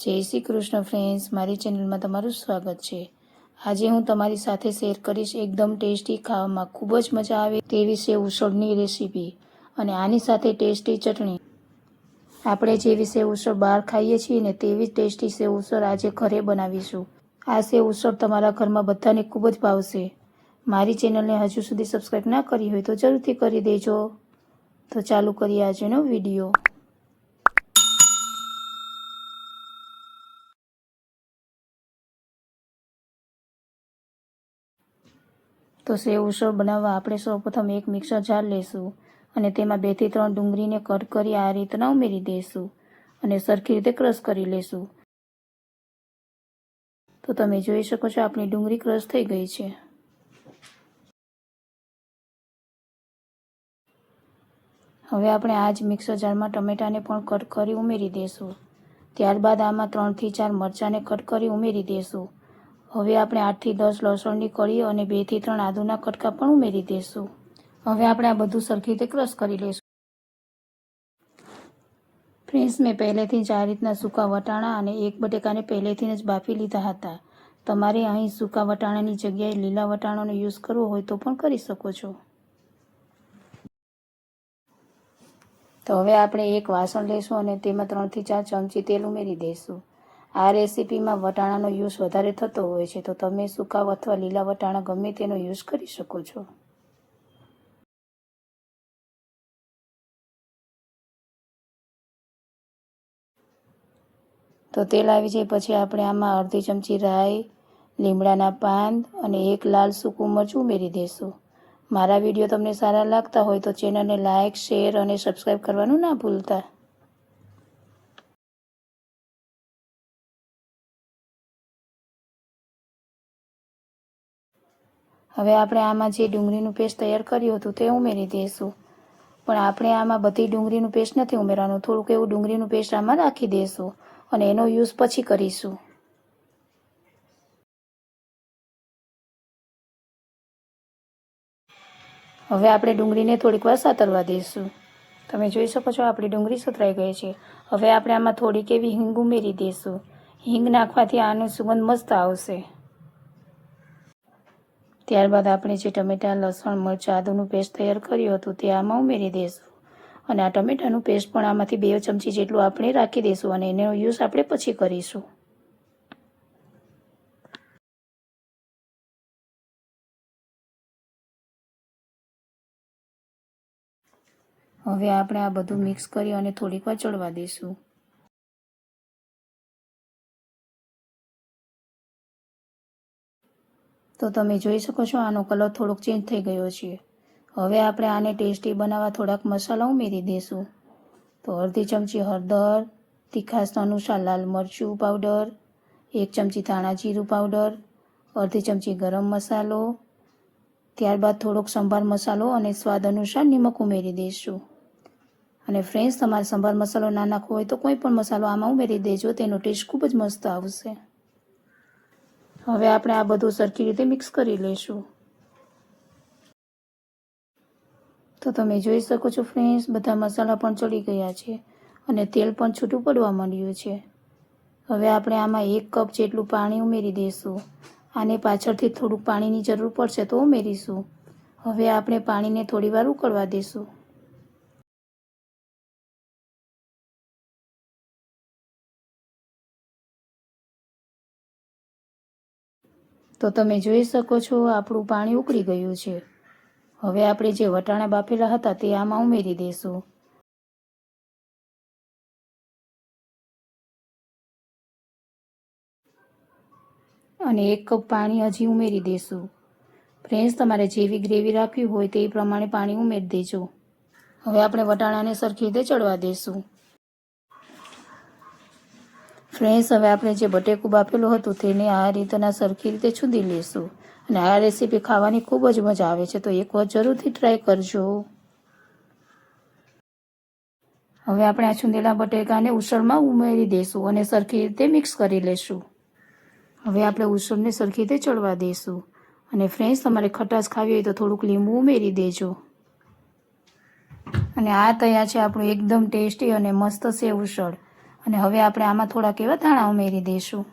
જય શ્રી કૃષ્ણ ફ્રેન્ડ્સ મારી ચેનલમાં તમારું સ્વાગત છે. આજે હું તમારી સાથે શેર કરીશ એકદમ ટેસ્ટી ખાવામાં ખૂબ જ મજા આવે તેવી સેવ ઉસળની રેસીપી અને આની સાથે ટેસ્ટી ચટણી. આપણે જેવી સેવ ઉસળ બહાર ખાઈએ છીએ ને તેવી જ ટેસ્ટી સેવ ઉસળ આજે ઘરે બનાવીશું. આ સેવ ઉસળ તમારા ઘરમાં બધાને ખૂબ જ ભાવશે. મારી ચેનલને હજુ સુધી સબસ્ક્રાઈબ ના કરી હોય તો જરૂરથી કરી દેજો. તો ચાલુ કરીએ આજનો વીડિયો તો સેવ ઉસળ બનાવવા આપણે સૌપ્રથમ એક મિક્સર જાર લેશું અને તેમાં બેથી ત્રણ ડુંગળીને કટ કરી આ રીતના ઉમેરી દઈશું અને સરખી રીતે ક્રશ કરી લેશું. તો તમે જોઈ શકો છો આપણી ડુંગળી ક્રશ થઈ ગઈ છે. હવે આપણે આ જ મિક્સર જારમાં ટમેટાને પણ કટ કરી ઉમેરી દઈશું ત્યારબાદ આમાં ત્રણથી ચાર મરચાંને કટ કરી ઉમેરી દઈશું હવે આપણે આઠથી દસ લસણની કળી અને બેથી ત્રણ આદુના કટકા પણ ઉમેરી દઈશું હવે આપણે આ બધું સરખી રીતે ક્રશ કરી લઈશું. ફ્રેન્ડ્સ, મેં પહેલેથી જ આ રીતના સૂકા વટાણા અને એક બટેકાને પહેલેથી જ બાફી લીધા હતા. તમારે અહીં સૂકા વટાણાની જગ્યાએ લીલા વટાણાનો યુઝ કરવો હોય તો પણ કરી શકો છો. તો હવે આપણે એક વાસણ લઈશું અને તેમાં ત્રણથી ચાર ચમચી તેલ ઉમેરી દઈશું આ રેસીપીમાં વટાણાનો યુઝ વધારે થતો હોય છે, તો તમે સૂકા અથવા લીલા વટાણા ગમે તેનો યુઝ કરી શકો છો. તો તેલ આવી જાય પછી આપણે આમાં અડધી ચમચી રાઈ, લીમડાના પાન અને એક લાલ સૂકું મરચું ઉમેરી દઈશું. મારા વીડિયો તમને સારા લાગતા હોય તો ચેનલને લાઇક શેર અને સબસ્ક્રાઈબ કરવાનું ના ભૂલતા. હવે આપણે આમાં જે ડુંગળીનું પેસ્ટ તૈયાર કર્યું હતું તે ઉમેરી દઈશું પણ આપણે આમાં બધી ડુંગળીનું પેસ્ટ નથી ઉમેરવાનું, થોડુંક એવું ડુંગળીનું પેસ્ટ આમાં રાખી દઈશું અને એનો યુઝ પછી કરીશું. હવે આપણે ડુંગળીને થોડીક વાર સાતરવા દઈશું તમે જોઈ શકો છો આપણી ડુંગળી સતરાઈ ગઈ છે. હવે આપણે આમાં થોડીક એવી હિંગ ઉમેરી દઈશું હિંગ નાખવાથી આનો સુગંધ મસ્ત આવશે. ત્યારબાદ આપણે જે ટમેટા, લસણ, મરચાં, આદુનું પેસ્ટ તૈયાર કર્યું હતું તે આમાં ઉમેરી દઈશું અને આ ટમેટાનું પેસ્ટ પણ આમાંથી બે ચમચી જેટલું આપણે રાખી દઈશું અને એનો યુઝ આપણે પછી કરીશું. હવે આપણે આ બધું મિક્સ કરી અને થોડીક વાર ચડવા દઈશું તો તમે જોઈ શકો છો આનો કલર થોડોક ચેન્જ થઈ ગયો છે. હવે આપણે આને ટેસ્ટી બનાવવા થોડાક મસાલા ઉમેરી દઈશું તો અડધી ચમચી હળદર, તીખાસ અનુસાર લાલ મરચું પાવડર એક ચમચી ધાણા જીરું પાવડર અડધી ચમચી ગરમ મસાલો, ત્યારબાદ થોડોક સંભાર મસાલો અને સ્વાદ અનુસાર નિમક ઉમેરી દઈશું અને ફ્રેન્ડ્સ તમારે સંભાર મસાલો ના નાખવો હોય તો કોઈ પણ મસાલો આમાં ઉમેરી દેજો, તેનો ટેસ્ટ ખૂબ જ મસ્ત આવશે. હવે આપણે આ બધું સરખી રીતે મિક્સ કરી લઈશું. તો તમે જોઈ શકો છો ફ્રેન્ડ્સ બધા મસાલા પણ ચડી ગયા છે અને તેલ પણ છૂટું પડવા માંડ્યું છે. હવે આપણે આમાં એક કપ જેટલું પાણી ઉમેરી દઈશું. આને પાછળથી થોડુંક પાણીની જરૂર પડશે તો ઉમેરીશું. હવે આપણે પાણીને થોડી વાર ઉકળવા દઈશું. તો તમે જોઈ શકો છો, આપણું પાણી ઉકળી ગયું છે. હવે આપણે જે વટાણા બાફેલા હતા તે આમાં ઉમેરી દઈશું અને એક કપ પાણી હજી ઉમેરી દઈશું ફ્રેન્ડ્સ, તમારે જેવી ગ્રેવી રાખવી હોય તે પ્રમાણે પાણી ઉમેરી દેજો. હવે આપણે વટાણાને સરખી રીતે ચડવા દઈશું ફ્રેન્ડ્સ, હવે આપણે જે બટેકું બાફેલું હતું તેને આ રીતના સરખી રીતે છૂંદી લઈશું અને આ રેસીપી ખાવાની ખૂબ જ મજા આવે છે, તો એકવાર જરૂરથી ટ્રાય કરજો. હવે આપણે આ છૂંદેલા બટેકાને ઉસળમાં ઉમેરી દઈશું અને સરખી રીતે મિક્સ કરી લઈશું હવે આપણે ઉસળને સરખી રીતે ચડવા દઈશું અને ફ્રેન્ડ્સ, તમારે ખટાશ ખાવી હોય તો થોડુંક લીંબુ ઉમેરી દેજો. અને આ તૈયાર છે આપણું એકદમ ટેસ્ટી અને મસ્ત સેવ ઉસળ. અને હવે આપણે આમાં થોડાક એવા ધાણા ઉમેરી દઈશું.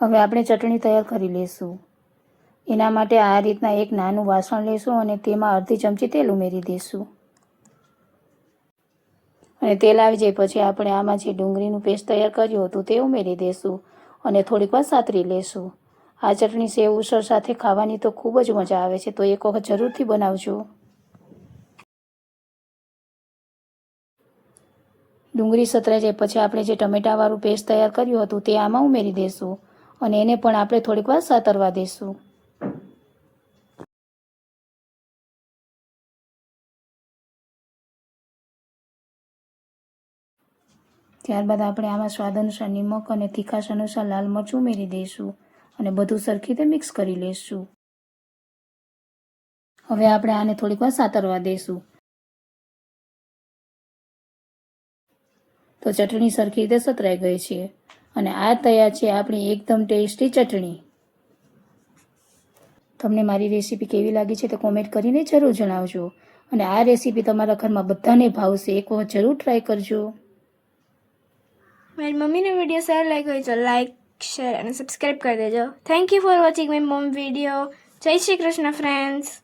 હવે આપણે ચટણી તૈયાર કરી લઈશું. એના માટે આ રીતના એક નાનું વાસણ લેશું અને તેમાં અડધી ચમચી તેલ ઉમેરી દઈશું. અને તેલ આવી જાય પછી આપણે આમાં જે ડુંગળીનું પેસ્ટ તૈયાર કર્યું હતું તે ઉમેરી દઈશું અને થોડીક વાર સાતરી લેશું આ ચટણી સેવ ઉસળ સાથે ખાવાની તો ખૂબ જ મજા આવે છે, તો એક વખત જરૂરથી બનાવજો. ડુંગળી સતરાઈ જાય પછી આપણે જે ટમેટાવાળું પેસ્ટ તૈયાર કર્યું હતું તે આમાં ઉમેરી દઈશું અને એને પણ આપણે થોડીક વાર સાતરવા દઈશું ત્યારબાદ આપણે આમાં સ્વાદ અનુસાર નિમક અને તીખાશ અનુસાર લાલ મરચું ઉમેરી દઈશું અને બધું સરખી રીતે મિક્સ કરી લઈશું હવે આપણે આને થોડીક વાર સાતરવા દઈશું તો ચટણી સરખી રીતે સતરાઈ ગઈ છે. અને આ તૈયાર છે આપણી એકદમ ટેસ્ટી ચટણી. તમને મારી રેસીપી કેવી લાગી છે તે કોમેન્ટ કરીને જરૂર જણાવજો. અને આ રેસીપી તમારા ઘરમાં બધાને ભાવશે. એક વખત જરૂર ટ્રાય કરજો. મારી મમ્મીનો વીડિયો સારો લાગ્યો હોય તો લાઈક શેર અને સબસ્ક્રાઈબ કરી દેજો. Thank you for watching my mom video જય શ્રી કૃષ્ણ ફ્રેન્ડ્સ